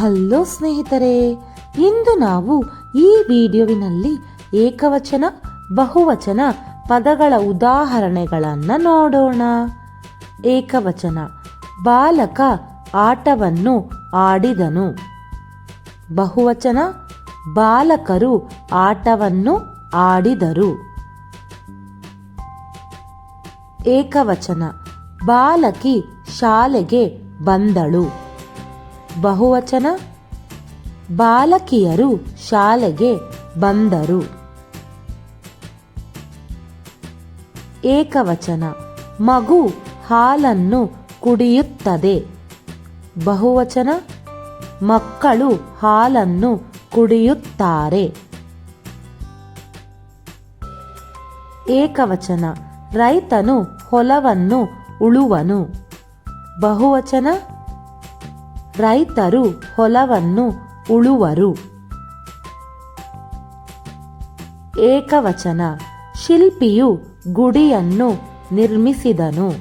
Hello ಸ್ನೇಹಿತರೆ, ಇಂದು ನಾವು ಈ ವಿಡಿಯೋವಿನಲ್ಲಿ ಏಕವಚನ, ಬಹುವಚನ ಪದಗಳ ಉದಾಹರಣೆಗಳನ್ನು ನೋಡೋಣ. ಏಕವಚನ, ಬಾಲಕ ಆಟವನ್ನು ಆಡಿದನು. ಬಹುವಚನ, ಬಾಲಕರು ಆಟವನ್ನು ಆಡಿದರು. ಏಕವಚನ, ಬಾಲಕಿ ಶಾಲೆಗೆ ಬಂದಳು. ಬಹುವಚನ? ಬಾಲಕಿಯರು ಶಾಲೆಗೆ ಬಂದರು. ಏಕವಚನ. ಮಗು ಹಾಲನ್ನು ಕುಡಿಯುತ್ತದೆ. ಬಹುವಚನ. ಮಕ್ಕಳು ಹಾಲನ್ನು ಕುಡಿಯುತ್ತಾರೆ. ಏಕವಚನ. ರೈತನು ಹೊಲವನ್ನು ಉಳುವನು. ಬಹುವಚನ. ರೈತರು ಹೊಲವನ್ನು ಉಳುವರು. ಏಕವಚನ. ಶಿಲ್ಪಿಯು ಗುಡಿಯನ್ನು ನಿರ್ಮಿಸಿದನು.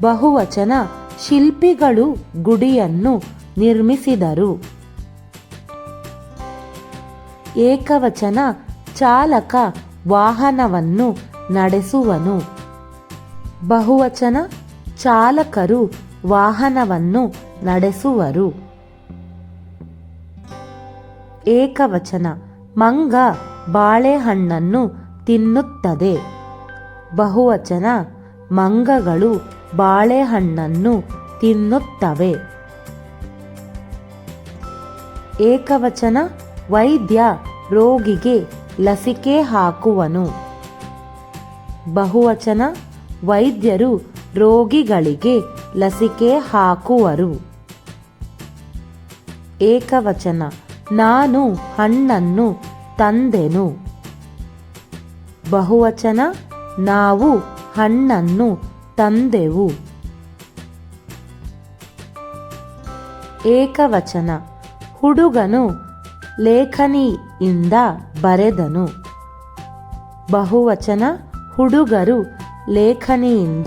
ಬಹುವಚನ ಶಿಲ್ಪಿಗಳು ಗುಡಿಯನ್ನು ನಿರ್ಮಿಸಿದರು. ಏಕವಚನ ಚಾಲಕ ವಾಹನವನ್ನು ನಡೆಸುವನು. ಬಹುವಚನ ಚಾಲಕರು ವಾಹನವನ್ನು ನಡೆಸುವರು. ಏಕವಚನ, ಮಂಗ ಬಾಳೆಹಣ್ಣನ್ನು ತಿನ್ನುತ್ತದೆ. ಬಹುವಚನ, ಮಂಗಗಳು ಬಾಳೆಹಣ್ಣನ್ನು ತಿನ್ನುತ್ತವೆ. ಏಕವಚನ, ವೈದ್ಯ ರೋಗಿಗೆ ಲಸಿಕೆ ಹಾಕುವನು. ಬಹುವಚನ, ವೈದ್ಯರು ರೋಗಿಗಳಿಗೆ ಲಸಿಕೆ ಹಾಕುವರು. ಏಕವಚನ, ನಾನು ಹಣ್ಣನ್ನು ತಂದೆನು. ಬಹುವಚನ, ನಾವು ಹಣ್ಣನ್ನು ತಂದೆವು. ಏಕವಚನ, ಹುಡುಗನು ಲೇಖನಿಯಿಂದ ಬರೆದನು. ಬಹುವಚನ, ಹುಡುಗರು ಲೇಖನಿಯಿಂದ